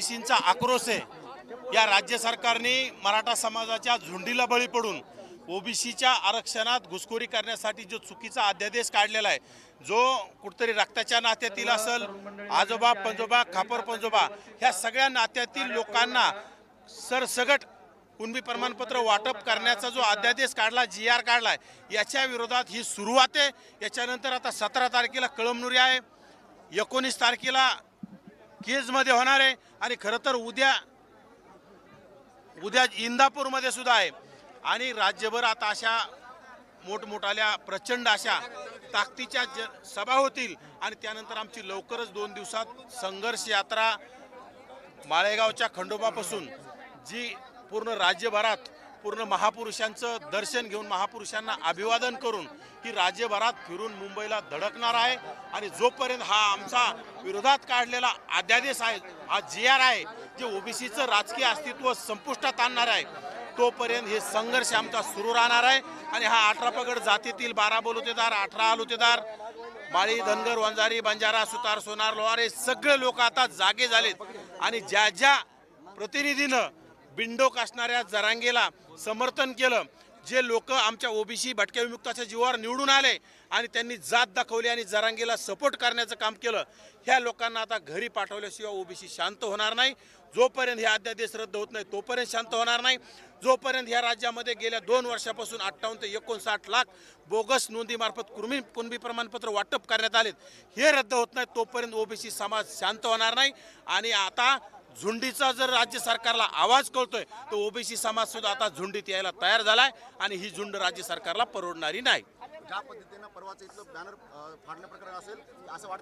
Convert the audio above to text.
ओबीसींचा आक्रोश आहे. या राज्य सरकारने मराठा समाजाच्या झुंडीला बळी पडून ओबीसीच्या आरक्षणात घुसखोरी करण्यासाठी जो चुकीचा अध्यादेश काढलेला आहे जो कुठतरी रक्ताच्या नात्यातील असेल आजोबा पंजोबा खापर पंजोबा ह्या सगळ्या नात्यातील लोकांना सरसगट कुणबी प्रमाणपत्र वाटप करण्याचा जो अध्यादेश काढला जी आर काढला आहे याच्या विरोधात ही सुरुवात आहे. याच्यानंतर आता सतरा तारखेला कळमनुरी आहे. एकोणीस तारखेला केजमध्ये होणार आहे. आणि खरं तर उद्या उद्या इंदापूरमध्ये सुद्धा आहे. आणि राज्यभर आता अशा मोठमोठाल्या प्रचंड अशा ताकदीच्या ज सभा होतील. आणि त्यानंतर आमची लवकरच दोन दिवसात संघर्ष यात्रा माळेगावच्या खंडोबापासून जी पूर्ण राज्यभरात पूर्ण महापुरुषांचं दर्शन घेऊन महापुरुषांना अभिवादन करून ही राज्यभरात फिरून मुंबईला धडकणार आहे. आणि जोपर्यंत हा आमचा विरोधात काढलेला अध्यादेश आहे हा जी आर आहे जे ओबीसीचं राजकीय अस्तित्व संपुष्टात आणणार आहे तोपर्यंत हे संघर्ष आमचा सुरू राहणार आहे. आणि हा अठरा पगड जातीतील बारा बलुतेदार अठरा आलुतेदार माळी धनगर वंजारी बंजारा सुतार सोनार लोहार हे सगळे लोक आता जागे झालेत. आणि ज्या ज्या प्रतिनिधीनं बिंडोक असणाऱ्या जरांगेला समर्थन केलं जे लोक आमच्या ओबीसी भटक्या विमुक्ताच्या जीवावर निवडून आले आणि त्यांनी जात दाखवली आणि जरांगेला सपोर्ट करण्याचं काम केलं. ह्या लोकांना आता घरी पाठवल्याशिवाय ओबीसी शांत होणार नाही. जोपर्यंत हे अध्यादेश रद्द होत नाही तोपर्यंत शांत होणार नाही. जोपर्यंत ह्या राज्यामध्ये गेल्या दोन वर्षापासून अठ्ठावन्न ते एकोणसाठ लाख बोगस नोंदीमार्फत कुर्मी कुणबी प्रमाणपत्र वाटप करण्यात आलेत हे रद्द होत नाही तोपर्यंत ओबीसी समाज शांत होणार नाही. आणि आता झुंडीचा जर राज्य सरकारला आवाज कळतोय तर ओबीसी समाज सुद्धा आता झुंडीत यायला तयार झालाय आणि ही झुंड राज्य सरकारला परवडणारी नाही. ज्या पद्धतीनं परवाचं इथलं बॅनर फाडण्या प्रकरण असेल असं वाटतं